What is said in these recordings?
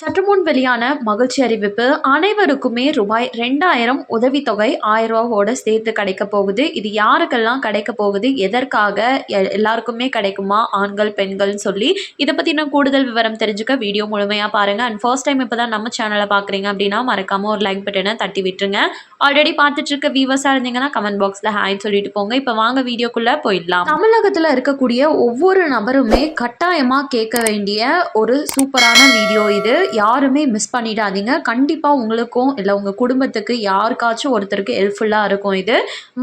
சற்று முன் வெளியான மகிழ்ச்சி அறிவிப்பு அனைவருக்குமே ரூபாய் ரெண்டாயிரம் உதவித்தொகை ஆயிரம் ரூபாவோட சேர்த்து கிடைக்க போகுது. இது யாருக்கெல்லாம் கிடைக்க போகுது? எதற்காக எ- எல்லாருக்குமே கிடைக்குமா? ஆண்கள் பெண்கள்னு சொல்லி. இதை பற்றின கூடுதல் விவரம் தெரிஞ்சுக்க வீடியோ முழுமையாக பாருங்கள் அண்ட் ஃபர்ஸ்ட் டைம் இப்போ தான் நம்ம சேனலை பார்க்குறீங்க அப்படின்னா மறக்காமல் ஒரு லைக் பட்டனை தட்டி விட்டுருங்க. ஆல்ரெடி பார்த்துட்டு இருக்க வியூவர்ஸாக இருந்தீங்கன்னா கமெண்ட் பாக்ஸில் ஹாய் சொல்லிட்டு போங்க. இப்போ வாங்க வீடியோக்குள்ளே போயிடலாம். தமிழகத்தில் இருக்கக்கூடிய ஒவ்வொரு நபருமே கட்டாயமாக கேட்க வேண்டிய ஒரு சூப்பரான வீடியோ இது. யாருமே மிஸ் பண்ணிடாதீங்க. கண்டிப்பாக உங்களுக்கும் இல்லை உங்கள் குடும்பத்துக்கு யாருக்காச்சும் ஒருத்தருக்கு ஹெல்ப்ஃபுல்லாக இருக்கும் இது.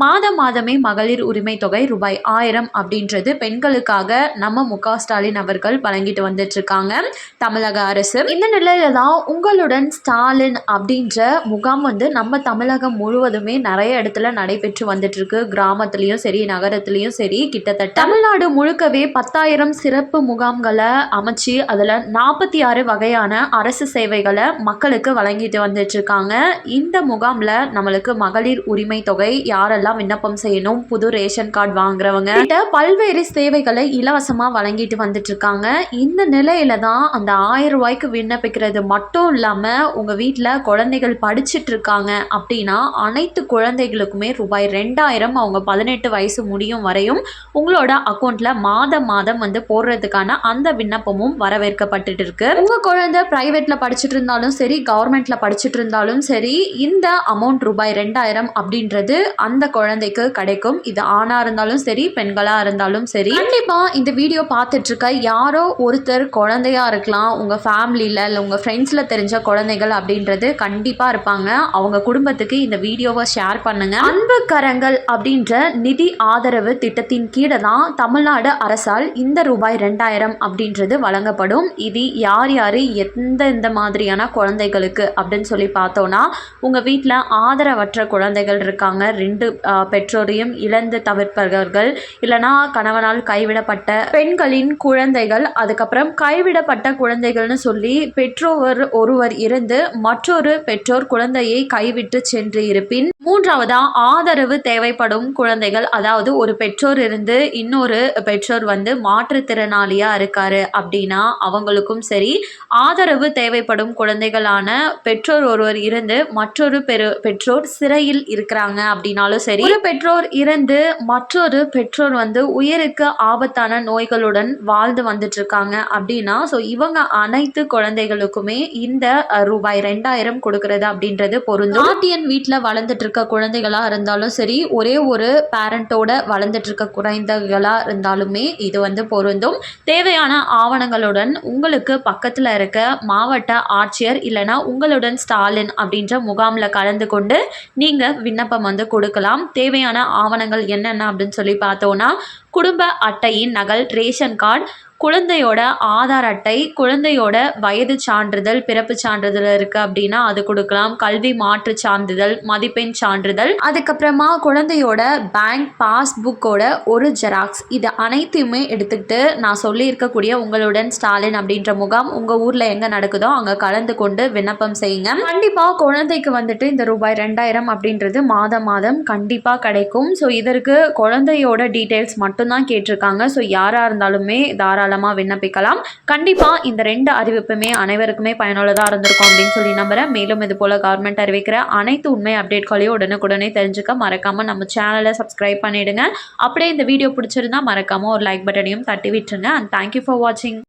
மாதம் மாதமே மகளிர் உரிமை தொகை ரூபாய் ஆயிரம் அப்படின்றது பெண்களுக்காக நம்ம முக ஸ்டாலின் அவர்கள் வழங்கிட்டு வந்துட்டுருக்காங்க தமிழக அரசு. இந்த நிலையில தான் உங்களுடன் ஸ்டாலின் அப்படின்ற முகாம் வந்து நம்ம தமிழகம் முழுவதுமே நிறைய இடத்துல நடைபெற்று வந்துட்டு இருக்கு கிராமத்துலேயும் சரி நகரத்துலேயும் சரி கிட்டத்தட்ட தமிழ்நாடு முழுக்கவே பத்தாயிரம் சிறப்பு முகாம்களை அமைச்சு அதில் நாற்பத்தி ஆறு வகையான அரசு சேவைகளை மக்களுக்கு வழங்கிட்டு வந்துட்டுருக்காங்க. இந்த முகாமில் நம்மளுக்கு மகளிர் உரிமை தொகை யாரெல்லாம் விண்ணப்பம் செய்யணும் புது ரேஷன் கார்டு வாங்குறவங்க கிட்ட பல்வேறு சேவைகளை இலவசமாக வழங்கிட்டு வந்துட்டுருக்காங்க. இந்த நிலையில தான் அந்த ஆயிரம் ரூபாய்க்கு விண்ணப்பிக்கிறது மட்டும் இல்லாமல் உங்கள் வீட்டில் குழந்தைகள் படிச்சுட்டு இருக்காங்க அப்படின்னா அனைத்து குழந்தைகளுக்குமே ரூபாய் ரெண்டாயிரம் அவங்க பதினெட்டு வயசு முடியும் வரையும் உங்களோட அக்கௌண்ட்டில் மாதம் மாதம் வந்து போடுறதுக்கான அந்த விண்ணப்பமும் வரவேற்கப்பட்டுட்டு இருக்கு உங்கள் குழந்தை ப்ரைவேட்டில் படிச்சுட்டு இருந்தாலும் சரி கவர்மெண்ட்டில் படிச்சுட்டு இருந்தாலும் சரி இந்த அமௌண்ட் ரூபாய் ரெண்டாயிரம் அப்படின்றது அந்த குழந்தைக்கு கிடைக்கும். இது ஆணாக இருந்தாலும் சரி பெண்களாக இருந்தாலும் சரி. கண்டிப்பாக இந்த வீடியோ பார்த்துட்ருக்க யாரோ ஒருத்தர் குழந்தையாக இருக்கலாம் உங்கள் ஃபேமிலியில் இல்லை உங்கள் ஃப்ரெண்ட்ஸில் தெரிஞ்ச குழந்தைகள் அப்படின்றது கண்டிப்பாக இருப்பாங்க. அவங்க குடும்பத்துக்கு இந்த வீடியோவை ஷேர் பண்ணுங்கள் அன்பு கரங்கள் அப்படின்ற நிதி ஆதரவு திட்டத்தின் கீழே தான் தமிழ்நாடு அரசால் இந்த ரூபாய் ரெண்டாயிரம் அப்படின்றது வழங்கப்படும். இது யார் யார் எந்த இந்த இந்த மாதிரியான குழந்தைகளுக்கு அப்படின்னு சொல்லி பார்த்தோன்னா உங்கள் வீட்டில் ஆதரவற்ற குழந்தைகள் இருக்காங்க. ரெண்டு பெற்றோரையும் இழந்து தவிர்ப்பவர்கள். இல்லைனா கணவனால் கைவிடப்பட்ட பெண்களின் குழந்தைகள் அதுக்கப்புறம் கைவிடப்பட்ட குழந்தைகள்னு சொல்லி பெற்றோர் ஒருவர் இருந்து மற்றொரு பெற்றோர் குழந்தையை கைவிட்டு சென்று இருப்பின் மூன்றாவதா ஆதரவு தேவைப்படும் குழந்தைகள் அதாவது ஒரு பெற்றோர் இருந்து இன்னொரு பெற்றோர் வந்து மாற்றுத்திறனாளியா இருக்காரு அப்படின்னா அவங்களுக்கும் சரி ஆதரவு தேவைப்படும் குழந்தைகளான பெற்றோர் ஒருவர் இருந்து மற்றொரு பெரு பெற்றோர் சிறையில் இருக்கிறாங்க அப்படின்னாலும் சரி ஒரு பெற்றோர் இருந்து மற்றொரு பெற்றோர் வந்து உயிருக்கு ஆபத்தான நோய்களுடன் வாழ்ந்து வந்துட்டு இருக்காங்க அப்படின்னா ஸோ இவங்க அனைத்து குழந்தைகளுக்குமே இந்த ரூபாய் ரெண்டாயிரம் கொடுக்கறது அப்படின்றது பொருந்தும். கார்டியன் வீட்டில் வளர்ந்துட்டு இருக்க குழந்தைகளாக இருந்தாலும் சரி ஒரே ஒரு பேரண்ட்டோட வளர்ந்துட்டு இருக்க குழந்தைகளாக இருந்தாலுமே இது வந்து பொருந்தும். தேவையான ஆவணங்களுடன் உங்களுக்கு பக்கத்தில் இருக்க மாவட்ட ஆட்சியர் இல்லைனா உங்களுடன் ஸ்டாலின் அப்படின்ற முகாமில் கலந்து கொண்டு நீங்கள் விண்ணப்பம் வந்து கொடுக்கலாம். தேவையான ஆவணங்கள் என்னென்ன அப்படின்னு சொல்லி பார்த்தோன்னா குடும்ப அட்டையின் நகல் ரேஷன் கார்டு குழந்தையோட ஆதார் அட்டை குழந்தையோட வயது சான்றிதழ் பிறப்பு சான்றிதழ் இருக்குது அப்படின்னா அது கொடுக்கலாம். கல்வி மாற்று சான்றிதழ் மதிப்பெண் சான்றிதழ். அதுக்கப்புறமா குழந்தையோட பேங்க் பாஸ்புக்கோட ஒரு ஜெராக்ஸ் இது அனைத்தையுமே எடுத்துக்கிட்டு நான் சொல்லியிருக்கக்கூடிய உங்களுடன் ஸ்டாலின் அப்படின்ற முகாம் உங்கள் ஊரில் எங்கே நடக்குதோ அங்கே கலந்து கொண்டு விண்ணப்பம் செய்யுங்க. கண்டிப்பாக குழந்தைக்கு வந்துட்டு இந்த ரூபாய் ரெண்டாயிரம் அப்படின்றது மாதம் மாதம் கண்டிப்பாக கிடைக்கும். ஸோ இதற்கு குழந்தையோட டீட்டெயில்ஸ் மட்டும்தான் கேட்டிருக்காங்க. ஸோ யாராக இருந்தாலுமே தாராளமாக விண்ணப்பிக்கலாம். கண்டிப்பாக இந்த ரெண்டு அறிவிப்புமே அனைவருக்குமே பயனுள்ளதாக இருந்திருக்கும் அப்படின்னு சொல்லி நம்புகிறேன் மேலும் இது போல் கவர்மெண்ட் அறிவிக்கிற அனைத்து உண்மை அப்டேட்களையும் உடனுக்குடனே தெரிஞ்சுக்க மறக்காமல் நம்ம சேனலை சப்ஸ்கிரைப் பண்ணிவிடுங்க அப்படியே இந்த வீடியோ பிடிச்சிருந்தா மறக்காமல் ஒரு லைக் பட்டனையும் தட்டி விட்டுருங்க. அண்ட் தேங்க்யூ ஃபார் வாட்சிங்